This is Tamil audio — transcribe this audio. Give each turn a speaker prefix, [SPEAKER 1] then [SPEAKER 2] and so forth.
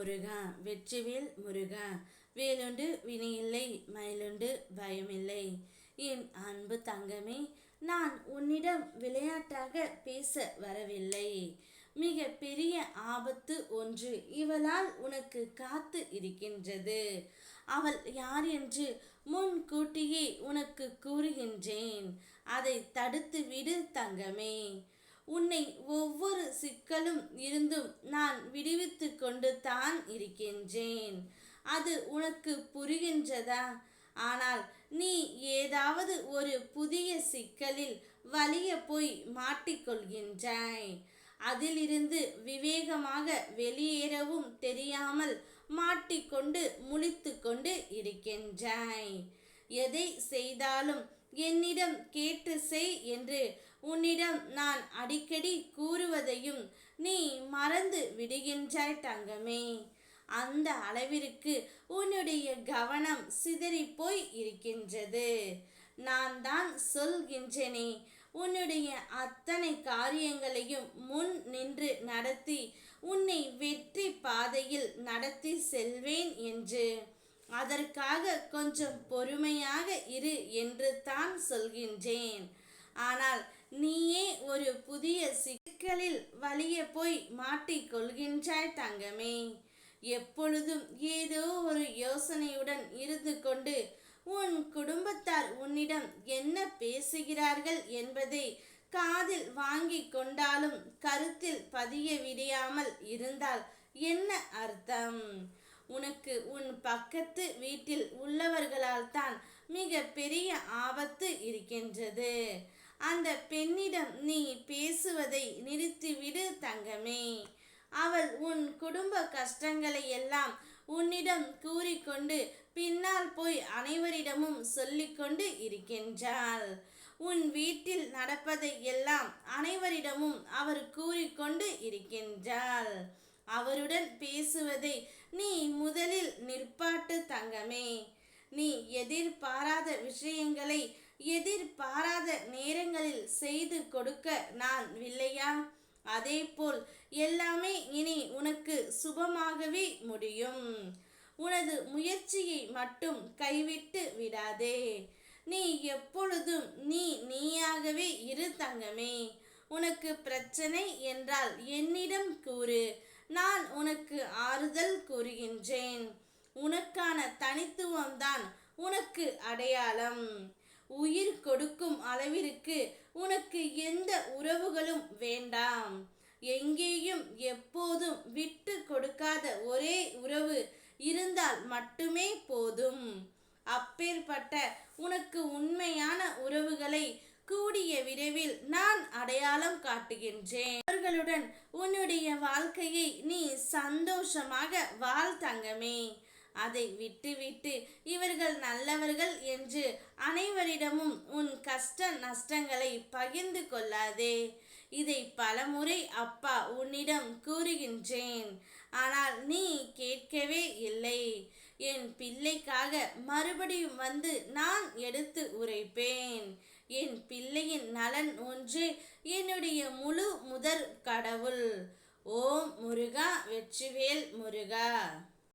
[SPEAKER 1] முருகா வெற்றிவேல் முருகா வேலுண்டு வினையில்லை மயிலுண்டு பயமில்லை. என் அன்பு தங்கமே நான் உன்னிடம் விளையாட்டாக பேச வரவில்லை. மிக பெரிய ஆபத்து ஒன்று இவளால் உனக்கு காத்து இருக்கின்றது. அவள் யார் என்று முன்கூட்டியே உனக்கு கூறுகின்றேன். அதை தடுத்துவிடு தங்கமே. உன்னை ஒவ்வொரு சிக்கலும் இருந்தும் நான் விடுவித்து கொண்டு தான் இருக்கின்றேன். அது உனக்கு புரிகின்றதா? ஆனால் நீ ஏதாவது ஒரு புதிய சிக்கலில் வலிய போய் மாட்டிக்கொள்கின்றாய். அதிலிருந்து விவேகமாக வெளியேறவும் தெரியாமல் மாட்டிக்கொண்டு முழித்து கொண்டு இருக்கின்றாய். எதை செய்தாலும் என்னிடம் கேட்டு செய் என்று உன்னிடம் நான் அடிக்கடி கூறுவதையும் நீ மறந்து விடுகின்றாய் தங்கமே. அந்த அளவிற்கு உன்னுடைய கவனம் சிதறிப்போய் இருக்கின்றது. நான் தான் சொல்கின்றேனே உன்னுடைய அத்தனை காரியங்களையும் முன் நின்று நடத்தி உன்னை வெற்றி பாதையில் நடத்தி செல்வேன் என்று. அதற்காக கொஞ்சம் பொறுமையாக இரு என்று தான் சொல்கின்றேன். ஆனால் நீயே ஒரு புதிய சிக்கலில் வலிய போய் மாட்டிக்கொள்கின்றாய் தங்கமே. எப்பொழுதும் ஏதோ ஒரு யோசனையுடன் இருந்து கொண்டு உன் குடும்பத்தார் உன்னிடம் என்ன பேசுகிறார்கள் என்பதை காதில் வாங்கி கொண்டாலும் கருத்தில் பதிய விடியாமல் இருந்தால் என்ன அர்த்தம்? உனக்கு உன் பக்கத்து வீட்டில் உள்ளவர்களால் தான் மிக பெரிய ஆபத்து இருக்கின்றது. அந்த பெண்ணிடம் நீ பேசுவதை நிறுத்திவிடு தங்கமே. அவள் உன் குடும்ப கஷ்டங்களை எல்லாம் உன்னிடம் கூறிக்கொண்டு பின்னால் போய் அனைவரிடமும் சொல்லிக்கொண்டு இருக்கின்றாள். உன் வீட்டில் நடப்பதை எல்லாம் அனைவரிடமும் அவர் கூறிக்கொண்டு இருக்கின்றாள். அவருடன் பேசுவதை நீ முதலில் நிற்பாட்டு தங்கமே. நீ எதிர்பாராத விஷயங்களை எதிர்பாராத நேரங்களில் செய்து கொடுக்க நான் வில்லையா? அதேபோல் எல்லாமே இனி உனக்கு சுபமாகவே முடியும். உனது முயற்சியை மட்டும் கைவிட்டு விடாதே. நீ எப்பொழுதும் நீ நீயாகவே இரு தங்கமே. உனக்கு பிரச்சனை என்றால் என்னிடம் கூறு. நான் உனக்கு ஆறுதல் கூறுகின்றேன். உனக்கான தனித்துவம்தான் உனக்கு அடையாளம். உயிர் கொடுக்கும் அளவிற்கு உனக்கு எந்த உறவுகளும் வேண்டாம். எங்கேயும் எப்போதும் விட்டு கொடுக்காத ஒரே உறவு இருந்தால் மட்டுமே போதும். அப்பேற்பட்ட உனக்கு உண்மையான உறவுகளை கூடிய விரைவில் நான் அடையாளம் காட்டுகின்றேன். அவர்களுடன் உன்னுடைய வாழ்க்கையை நீ சந்தோஷமாக வாழ் தங்கமே. அதை விட்டுவிட்டு இவர்கள் நல்லவர்கள் என்று அனைவரிடமும் உன் கஷ்ட நஷ்டங்களை பகிர்ந்து கொள்ளாதே. இதை பலமுறை அப்பா உன்னிடம் கூறுகின்றேன். ஆனால் நீ கேட்கவே இல்லை. என் பிள்ளைக்காக மறுபடியும் வந்து நான் எடுத்து உரைப்பேன். என் பிள்ளையின் நலன் ஒன்று என்னுடைய முழு முதற் கடவுள். ஓம் முருகா வெற்றிவேல் முருகா.